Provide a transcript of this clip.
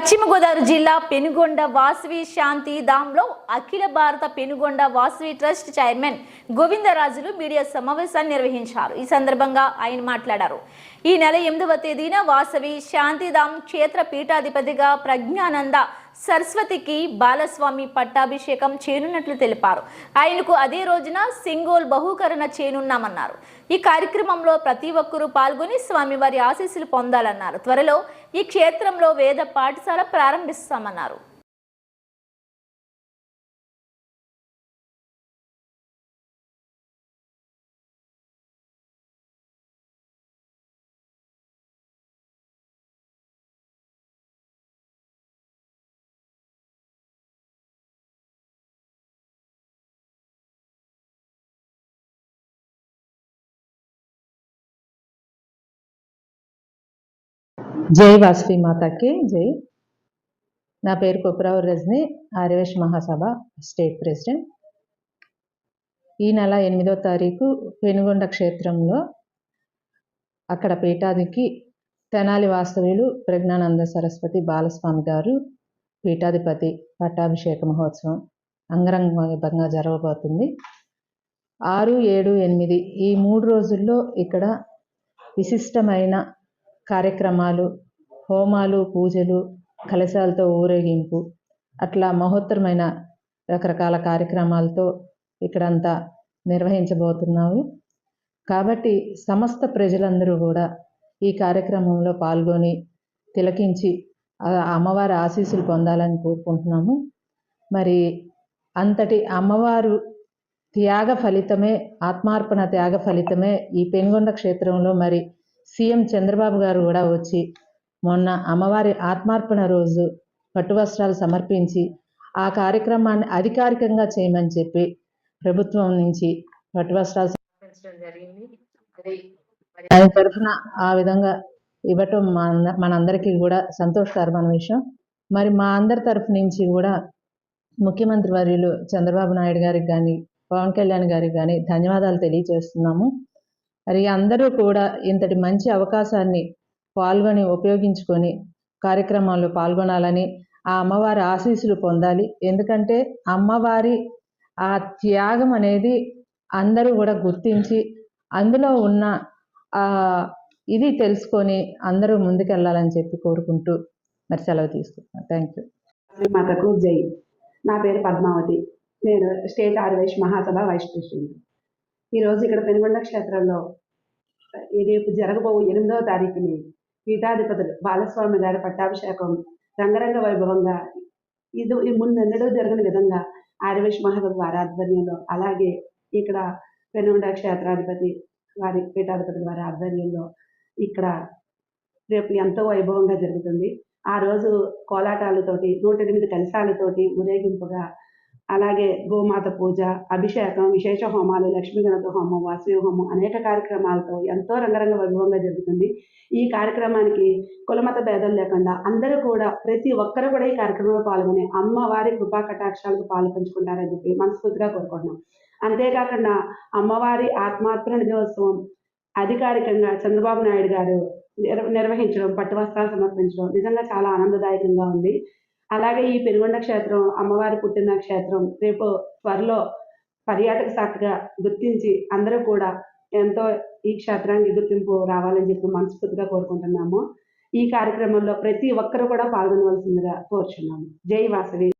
పశ్చిమ గోదావరి జిల్లా పెనుగొండ వాసవి శాంతి ధామ్లో అఖిల భారత Penugonda Vasavi trust chairman Govindarajulu media సమావేశాన్ని నిర్వహించారు. ఈ సందర్భంగా ఆయన మాట్లాడారు. ఈ నెల ఎనిమిదవ తేదీన వాసవి శాంతిధామ్ క్షేత్ర పీఠాధిపతిగా ప్రజ్ఞానంద సరస్వతికి బాలస్వామి పట్టాభిషేకం చేయనున్నట్లు తెలిపారు. ఆయనకు అదే రోజున సింగోల్ బహుకరణ చేయనున్నామన్నారు. ఈ కార్యక్రమంలో ప్రతి ఒక్కరూ పాల్గొని స్వామివారి ఆశీస్సులు పొందాలన్నారు. త్వరలో ఈ క్షేత్రంలో వేద పాఠశాల ప్రారంభిస్తామన్నారు. జై వాసవి మాతాకి జై. నా పేరు కుప్రావు రజని ఆర్యవేశ్ మహాసభ స్టేట్ ప్రెసిడెంట్. ఈ నెల ఎనిమిదో తారీఖు పెనుగొండ క్షేత్రంలో అక్కడ పీఠాదికి తెనాలి వాస్తవ్యులు ప్రజ్ఞానంద సరస్వతి బాలస్వామి గారు పీఠాధిపతి పట్టాభిషేక మహోత్సవం అంగరంగ జరగబోతుంది. ఆరు ఏడు ఎనిమిది ఈ మూడు రోజుల్లో ఇక్కడ విశిష్టమైన కార్యక్రమాలు హోమాలు పూజలు కలశాలతో ఊరేగింపు అట్లా మహోత్తరమైన రకరకాల కార్యక్రమాలతో ఇక్కడంతా నిర్వహించబోతున్నాము. కాబట్టి సమస్త ప్రజలందరూ కూడా ఈ కార్యక్రమంలో పాల్గొని తిలకించి అమ్మవారి ఆశీస్సులు పొందాలని కోరుకుంటున్నాము. మరి అంతటి అమ్మవారు త్యాగ ఫలితమే ఆత్మార్పణ త్యాగ ఫలితమే ఈ పెనుగొండ క్షేత్రంలో మరి సీఎం చంద్రబాబు గారు కూడా వచ్చి మొన్న అమ్మవారి ఆత్మార్పణ రోజు పట్టు వస్త్రాలు సమర్పించి ఆ కార్యక్రమాన్ని అధికారికంగా చేయమని చెప్పి ప్రభుత్వం నుంచి పట్టు వస్త్రాలు సమర్పించడం జరిగింది. అది తరఫున ఆ విధంగా ఇవ్వటం మన మనందరికీ కూడా సంతోషకరమైన విషయం. మరి మా అందరి తరఫు నుంచి కూడా ముఖ్యమంత్రి వర్యులు చంద్రబాబు నాయుడు గారికి కానీ పవన్ కళ్యాణ్ గారికి కానీ ధన్యవాదాలు తెలియజేస్తున్నాము. మరి అందరూ కూడా ఇంతటి మంచి అవకాశాన్ని పాల్గొని ఉపయోగించుకొని కార్యక్రమాల్లో పాల్గొనాలని ఆ అమ్మవారి ఆశీస్సులు పొందాలి. ఎందుకంటే అమ్మవారి ఆ త్యాగం అనేది అందరూ కూడా గుర్తించి అందులో ఉన్న ఇది తెలుసుకొని అందరూ ముందుకెళ్ళాలని చెప్పి కోరుకుంటూ మరి సెలవు తీసుకుంటున్నాను. Thank you. మాతకు జై. నా పేరు పద్మావతి. నేను స్టేట్ ఆర్వేష్ మహాసభ వైస్ ప్రెసిడెంట్. ఈరోజు ఇక్కడ పెనుగొండ క్షేత్రంలో రేపు జరగబో ఎనిమిదవ తారీఖుని పీఠాధిపతులు బాలస్వామి గారి పట్టాభిషేకం రంగరంగ వైభవంగా ఇది ఈ ముందెన్నడూ జరగని విధంగా ఆర్వేష్ మహాసభ వారి ఆధ్వర్యంలో అలాగే ఇక్కడ పెనుగొండ క్షేత్రాధిపతి వారి పీఠాధిపతుల వారి ఆధ్వర్యంలో ఇక్కడ రేపు ఎంతో వైభవంగా జరుగుతుంది. ఆ రోజు కోలాటాలతోటి నూట ఎనిమిది కలశాలతోటి ఊరేగింపుగా అలాగే గోమాత పూజ అభిషేకం విశేష హోమాలు లక్ష్మీ గణత హోమం వాసవి హోమం అనేక కార్యక్రమాలతో ఎంతో రంగరంగ వైభవంగా జరుగుతుంది. ఈ కార్యక్రమానికి కులమత భేదం లేకుండా అందరూ కూడా ప్రతి ఒక్కరు కూడా ఈ కార్యక్రమంలో పాల్గొని అమ్మవారి కృపా కటాక్షాలకు పాలు పంచుకుంటారని చెప్పి మనస్ఫూర్తిగా కోరుకుంటున్నాం. అంతేకాకుండా అమ్మవారి ఆత్మార్పణ దినోత్సవం అధికారికంగా చంద్రబాబు నాయుడు గారు నిర్వ- నిర్వహించడం పట్టు వస్త్రాలు సమర్పించడం నిజంగా చాలా ఆనందదాయకంగా ఉంది. అలాగే ఈ పెనుగొండ క్షేత్రం అమ్మవారి పుట్టిన క్షేత్రం రేపు త్వరలో పర్యాటక శాఖగా గుర్తించి అందరూ కూడా ఎంతో ఈ క్షేత్రానికి గుర్తింపు రావాలని చెప్పి మనస్ఫూర్తిగా కోరుకుంటున్నాము. ఈ కార్యక్రమంలో ప్రతి ఒక్కరు కూడా పాల్గొనవలసిందిగా కోరుచున్నాము. జై వాసవి.